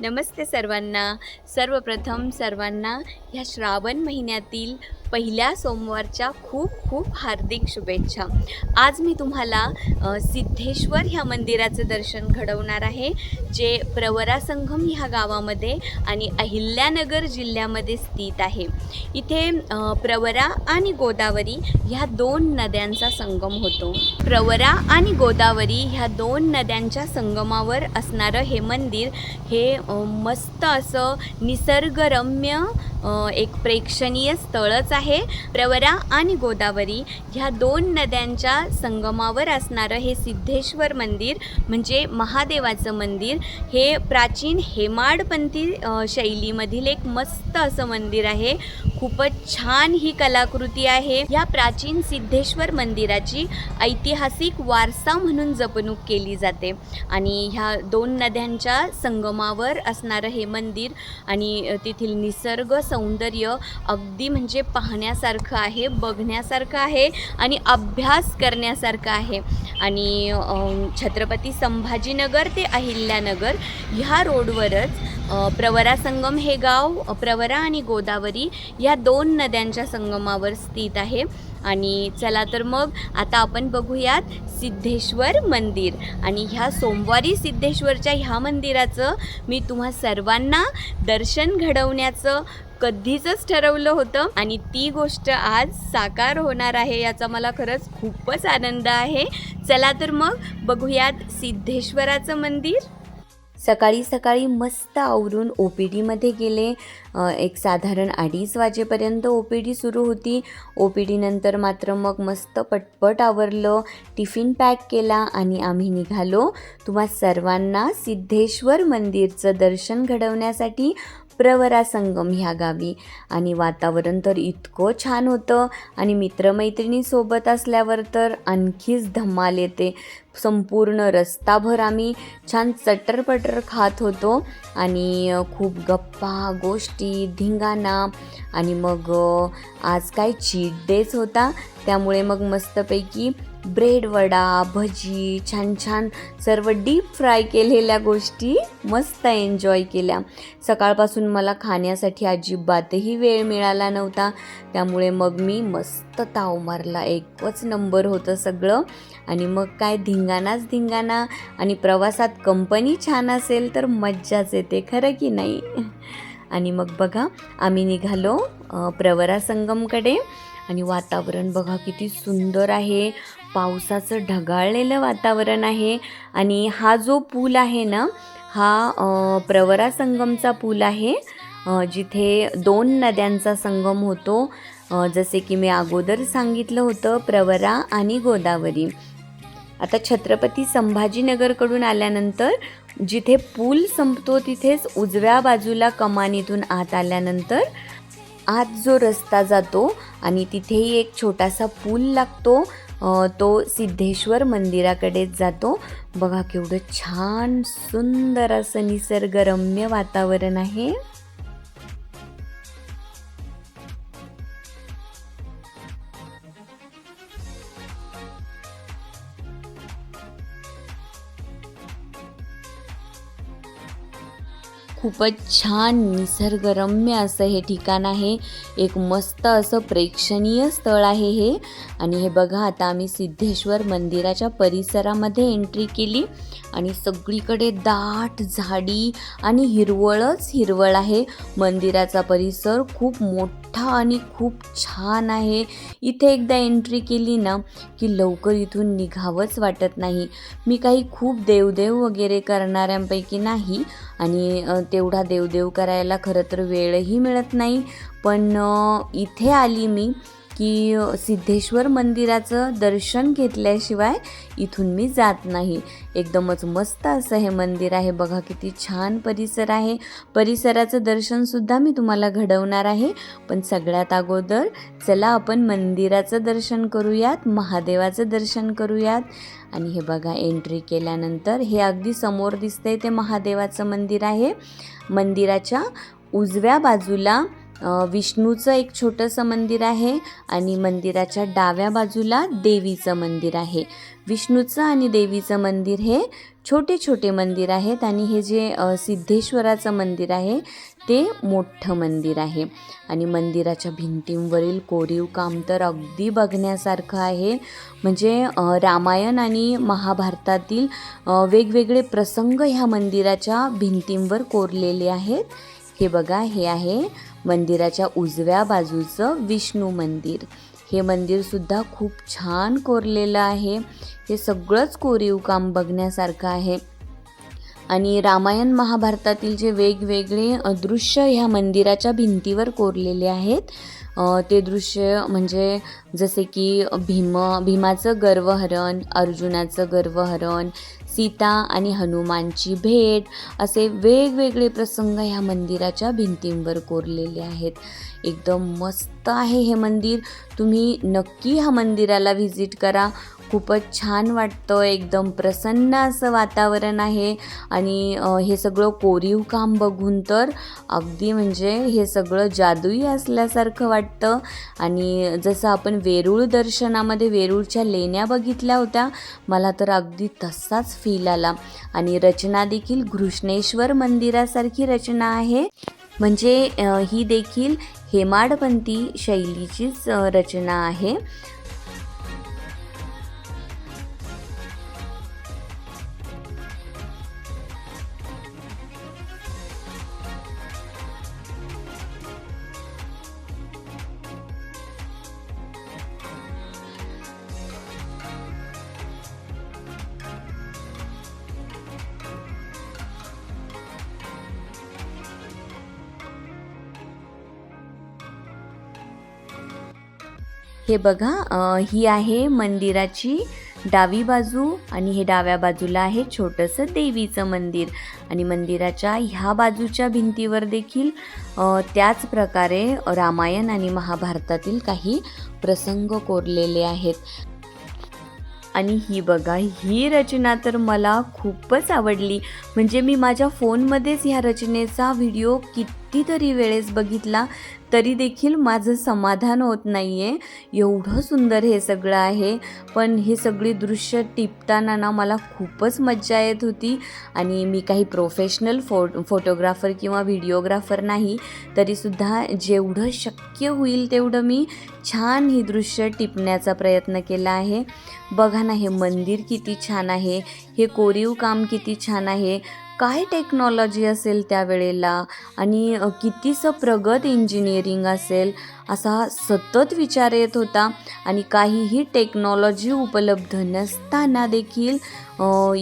नमस्ते सर्वांना. सर्वप्रथम सर्वांना ह्या श्रावण महिन्यातील पहिल्या सोमवारच्या खूप खूप हार्दिक शुभेच्छा. आज मी तुम्हाला सिद्धेश्वर ह्या मंदिराचं दर्शन घडवणार आहे जे प्रवरा संगम ह्या गावामध्ये आणि अहिल्यानगर जिल्ह्यामध्ये स्थित आहे. इथे प्रवरा आणि गोदावरी ह्या दोन नद्यांचा संगम होतो. प्रवरा आणि गोदावरी ह्या दोन नद्यांच्या संगमावर असणारं हे मंदिर हे मस्त असं निसर्गरम्य एक प्रेक्षणीय स्थळच आहे. प्रवरा आणि गोदावरी ह्या दोन नद्यांच्या संगमावर असणारं हे सिद्धेश्वर मंदिर म्हणजे महादेवाचं मंदिर हे प्राचीन हेमाडपंथी शैलीमधील एक मस्त असं मंदिर आहे. खूपच छान ही कलाकृती आहे. या प्राचीन सिद्धेश्वर मंदिराची ऐतिहासिक वारसा म्हणून जपणूक केली जाते. आणि ह्या दोन नद्यांच्या संगमावर असणारं हे मंदिर आणि तेथील निसर्ग सौंदर्य अगदी म्हणजे पाहण्यासारखं आहे बघण्यासारखं आहे आणि अभ्यास करण्यासारखं आहे. आणि छत्रपती संभाजीनगर ते अहिल्यानगर ह्या रोडवरच प्रवरा संगम हे गाव प्रवरा आणि गोदावरी या दोन नद्यांच्या संगमावर स्थित आहे. आणि चला तर मग आता आपण बघूयात सिद्धेश्वर मंदिर. आणि ह्या सोमवारी सिद्धेश्वरच्या ह्या मंदिराचं मी तुम्हा सर्वांना दर्शन घडवण्याचं कधीचंच ठरवलं होतं. आणि ती गोष्ट आज साकार होणार आहे याचा मला खरंच खूपच आनंद आहे. चला तर मग बघूयात सिद्धेश्वराचं मंदिर. सकाळी सकाळी मस्त आवरून ओ पी डीमध्ये गेले. एक साधारण अडीच वाजेपर्यंत ओ पी डी सुरू होती. ओ पी डीनंतर मात्र मग मस्त पटपट आवरलं. टिफिन पॅक केला आणि आम्ही निघालो. तुम्हा सर्वांना सिद्धेश्वर मंदिरचं दर्शन घडवण्यासाठी प्रवरा संगम ह्या गावी. आणि वातावरण तर इतकं छान होतं. आणि मित्रमैत्रिणीसोबत असल्यावर तर आणखीच धमाल येते. संपूर्ण रस्ताभर आम्ही छान चटरपटर खात होतो. आणि खूप गप्पा गोष्टी धिंगाणा. आणि मग आज काय चीट डेच होता. त्यामुळे मग मस्तपैकी ब्रेड वडा भजी छान छान सर्व डीप फ्राय केलेल्या गोष्टी मस्त एन्जॉय केल्या. सकाळपासून मला खाण्यासाठी अजिबातही वेळ मिळाला नव्हता. त्यामुळे मग मी मस्त ताव मारला. एकच नंबर होतं सगळं. आणि मग काय धिंगाणाच धिंगाणा. आणि प्रवासात कंपनी छान असेल तर मज्जाच येते खरं की नाही? आणि मग बघा आम्ही निघालो प्रवरा संगमकडे. आणि वातावरण बघा किती सुंदर आहे. पावसाचं ढगाळलेलं वातावरण आहे. आणि हा जो पूल आहे ना हा प्रवरा संगमचा पूल आहे. जिथे दोन नद्यांचा संगम होतो. जसे की मी अगोदर सांगितलं होतं प्रवरा आणि गोदावरी. आता छत्रपती संभाजीनगरकडून आल्यानंतर जिथे पूल संपतो तिथेच उजव्या बाजूला कमानीतून आत आल्यानंतर आत जो रस्ता जातो आणि तिथेही एक छोटासा पूल लागतो तो सिद्धेश्वर मंदिराकडेच जातो. बघा केवढं छान सुंदर असं निसर्गरम्य वातावरण आहे. खूपच छान निसर्गरम्य असं हे ठिकाण आहे. एक मस्त असं प्रेक्षणीय स्थळ आहे हे. आणि हे बघा आता आम्ही सिद्धेश्वर मंदिराच्या परिसरामध्ये एंट्री केली आणि सगळीकडे दाट झाडी आणि हिरवळच हिरवळ आहे. मंदिराचा परिसर खूप मोठा आणि खूप छान आहे. इथे एकदा एंट्री केली ना की लवकर इथून निघावंच वाटत नाही. मी काही खूप देवदेव वगैरे करणाऱ्यांपैकी नाही आणि तेवढा देवदेव करायला खरं तर वेळही मिळत नाही. पण इथे आली मी की सिद्धेश्वर मंदिराचं दर्शन घेतल्याशिवाय इथून मी जात नाही. एकदमच मस्त असं हे मंदिर आहे. बघा किती छान परिसर आहे. परिसराचं दर्शनसुद्धा मी तुम्हाला घडवणार आहे. पण सगळ्यात अगोदर चला आपण मंदिराचं दर्शन करूयात महादेवाचं दर्शन करूयात. आणि हे बघा एंट्री केल्यानंतर हे अगदी समोर दिसतंय ते महादेवाचं मंदिर आहे. मंदिराच्या उजव्या बाजूला विष्णूचं एक छोटंसं मंदिर आहे आणि मंदिराच्या डाव्या बाजूला देवीचं मंदिर आहे. विष्णूचं आणि देवीचं मंदिर हे छोटे छोटे मंदिर आहेत आणि हे जे सिद्धेश्वराचं मंदिर आहे ते मोठं मंदिर आहे. आणि मंदिराच्या भिंतींवरील कोरीव काम तर अगदी बघण्यासारखं आहे. म्हणजे रामायण आणि महाभारतातील वेगवेगळे प्रसंग ह्या मंदिराच्या भिंतींवर कोरलेले आहेत. हे बघा हे आहे मंदिराच्या उजव्या बाजूचं विष्णू मंदिर. हे मंदिरसुद्धा खूप छान कोरलेलं आहे. हे सगळंच कोरीव काम बघण्यासारखं आहे. आणि रामायण महाभारतातील जे वेगवेगळे अदृश्य दृश्य ह्या मंदिराच्या भिंतीवर कोरलेले आहेत ते दृश्य म्हणजे जसे की भीम भीमाचं गर्वहरण अर्जुनाचं गर्वहरण सीता आणि हनुमानची भेट असे वेगवेगळे प्रसंग ह्या मंदिराच्या भिंतींवर कोरलेले आहेत. एकदम मस्त आहे हे मंदिर. तुम्ही नक्की ह्या मंदिराला व्हिजिट करा. खूपच छान वाटतं. एकदम प्रसन्न असं वातावरण आहे. आणि हे सगळं कोरीव काम बघून तर अगदी म्हणजे हे सगळं जादूई असल्यासारखं वाटतं. आणि जसं आपण वेरूळ दर्शनामध्ये वेरूळच्या लेण्या बघितल्या होत्या मला तर अगदी तसाच फील आला. आणि रचना देखील घृष्णेश्वर मंदिरासारखी रचना आहे. म्हणजे ही देखील हेमाडपंथी शैलीचीच रचना आहे. हे बघा ही आहे मंदिराची डावी बाजू आणि हे डाव्या बाजूला आहे छोटंसं देवीचं मंदिर. आणि मंदिराच्या ह्या बाजूच्या भिंतीवर देखील त्याच प्रकारे रामायण आणि महाभारतातील काही प्रसंग कोरलेले आहेत. आणि ही बघा ही रचना तर मला खूपच आवडली. म्हणजे मी माझ्या फोनमध्येच ह्या रचनेचा व्हिडिओ कितीतरी वेळेस बघितला तरी देखील माझं समाधान होत नाही आहे एवढं सुंदर हे सगळं आहे. पण हे सगळी दृश्य टिपताना ना मला खूपच मज्जा येत होती. आणि मी काही प्रोफेशनल फो फोटोग्राफर किंवा व्हिडिओग्राफर नाही तरीसुद्धा जेवढं शक्य होईल तेवढं मी छान ही दृश्य टिपण्याचा प्रयत्न केला आहे. बघा ना हे मंदिर किती छान आहे. हे कोरीव काम किती छान आहे. काय टेक्नॉलॉजी असेल त्यावेळेला? आणि कितीसं प्रगत इंजिनिअरिंग असेल? असा सतत विचार येत होता. आणि काहीही टेक्नॉलॉजी उपलब्ध नसताना देखील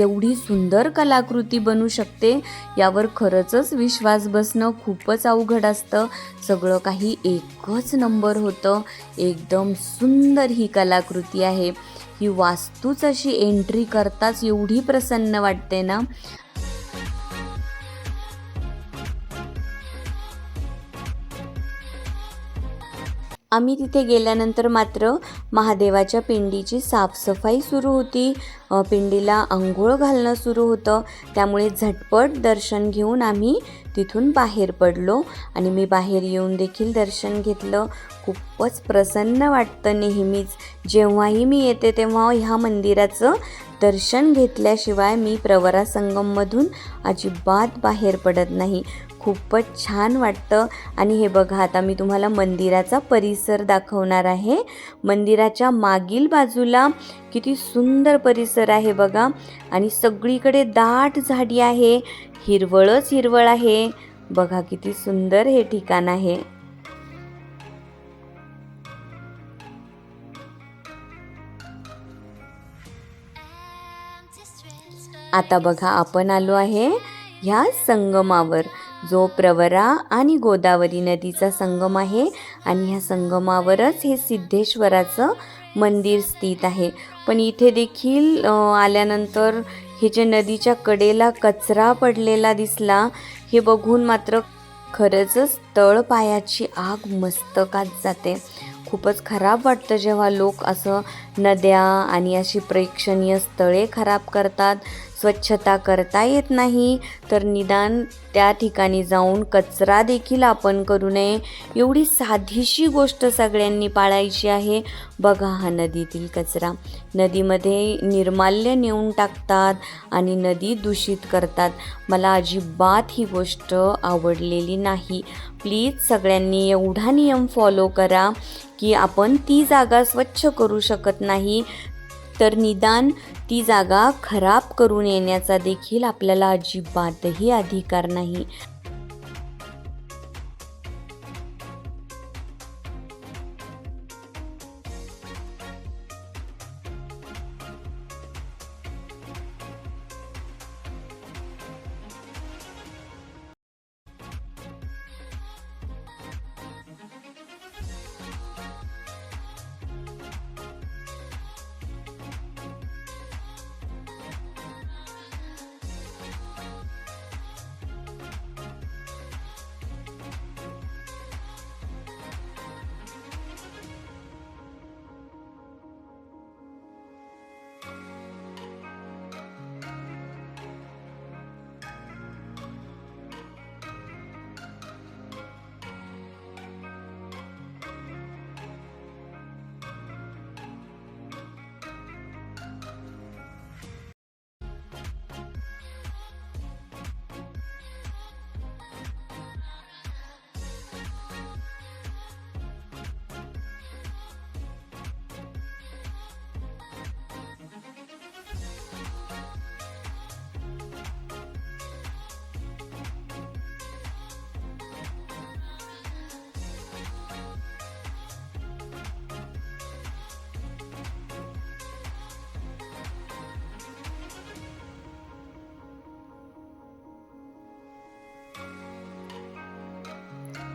एवढी सुंदर कलाकृती बनू शकते यावर खरंचच विश्वास बसणं खूपच अवघड असतं. सगळं काही एकच नंबर होतं. एकदम सुंदर ही कलाकृती आहे. ही वास्तूच अशी एंट्री करताच एवढी प्रसन्न वाटते ना? आम्ही तिथे गेल्यानंतर मात्र महादेवाच्या पिंडीची साफसफाई सुरू होती. पिंडीला आंघोळ घालणं सुरू होतं. त्यामुळे झटपट दर्शन घेऊन आम्ही तिथून बाहेर पडलो आणि मी बाहेर येऊन देखील दर्शन घेतलं. खूपच प्रसन्न वाटतं नेहमीच. जेव्हाही मी येते तेव्हा ह्या मंदिराचं दर्शन घेतल्याशिवाय मी प्रवरा संगममधून अजिबात बाहेर पडत नाही. खूपच छान वाटतं. आणि हे बघा आता मी तुम्हाला मंदिराचा परिसर दाखवणार आहे. मंदिराच्या मागील बाजूला किती सुंदर परिसर आहे बघा. आणि सगळीकडे दाट झाडी आहे. हिरवळच हिरवळ आहे. बघा किती सुंदर हे ठिकाण आहे. आता बघा आपण आलो आहे ह्या संगमावर. जो प्रवरा आणि गोदावरी नदीचा संगम आहे आणि ह्या संगमावरच हे सिद्धेश्वराचं मंदिर स्थित आहे. पण इथे देखील आल्यानंतर हे जे नदीच्या कडेला कचरा पडलेला दिसला हे बघून मात्र खरंचच तळपायाची आग मस्तकात जाते. खूपच खराब वाटतं जेव्हा लोक असं नद्या आणि अशी प्रेक्षणीय स्थळे खराब करतात. स्वच्छता करता येत नाही तर निदान त्या ठिकाणी जाऊन कचरा देखील आपण करू नये. एवढी साधीशी गोष्ट सगळ्यांनी पाळायची आहे. बघा हा नदीतील कचरा. नदीमध्ये निर्माल्य नेऊन टाकतात आणि नदी दूषित करतात. मला अजिबात ही गोष्ट आवडलेली नाही. प्लीज सगळ्यांनी एवढा नियम फॉलो करा की आपण ती जागा स्वच्छ करू शकत नाही. तर निदान ती जागा खराब करून येण्याचा देखील आपल्याला अजिबातही अधिकार नाही.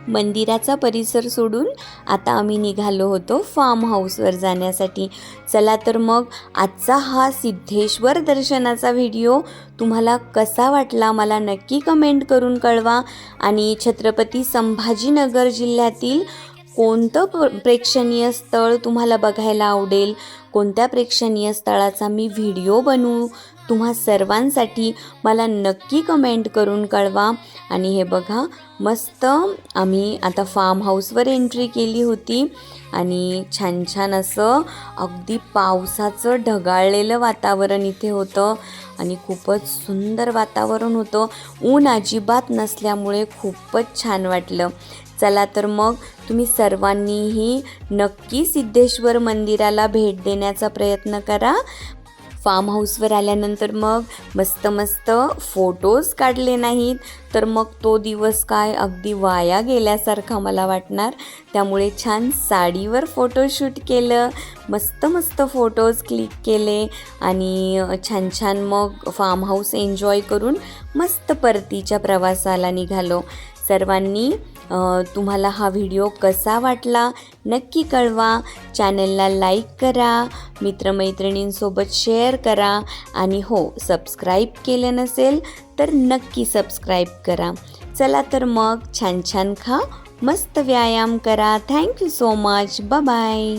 मंदिराचा परिसर सोडून आता आम्ही निघालो होतो फार्म हाऊसवर जाण्यासाठी. चला तर मग आजचा हा सिद्धेश्वर दर्शनाचा व्हिडिओ तुम्हाला कसा वाटला मला नक्की कमेंट करून कळवा. आणि छत्रपती संभाजीनगर जिल्ह्यातील कोणतं प्रेक्षणीय स्थळ तुम्हाला बघायला आवडेल? कोणत्या प्रेक्षणीय स्थळाचा मी व्हिडिओ बनवू तुम्हा सर्वांसाठी? मला नक्की कमेंट करून कळवा. आणि हे बघा मस्त आम्ही आता फार्म हाऊसवर एंट्री केली होती. आणि छान छान असं अगदी पावसाचं ढगाळलेलं वातावरण इथे होतं. आणि खूपच सुंदर वातावरण होतं. ऊन अजिबात नसल्यामुळे खूपच छान वाटलं. चला तर मग तुम्ही सर्वांनीही नक्की सिद्धेश्वर मंदिराला भेट देण्याचा प्रयत्न करा. फार्म हाऊसवर आल्यानंतर मग मस्त मस्त फोटोज काढले नाहीत. तर मग तो दिवस काय अगदी वाया गेल्यासारखा मला वाटणार. त्यामुळे छान साडीवर फोटोशूट केलं. मस्त मस्त फोटोज क्लिक केले. आणि छान छान मग फार्म हाऊस एन्जॉय करून मस्त परतीच्या प्रवासाला निघालो. सर्वांनी तुम्हाला हा व्हिडिओ कसा वाटला नक्की कळवा. चॅनलला लाईक करा मित्रमैत्रिणींसोबत शेअर करा आणि हो सबस्क्राईब केले नसेल तर नक्की सबस्क्राईब करा. चला तर मग छान छान खा मस्त व्यायाम करा. Thank you so much. Bye.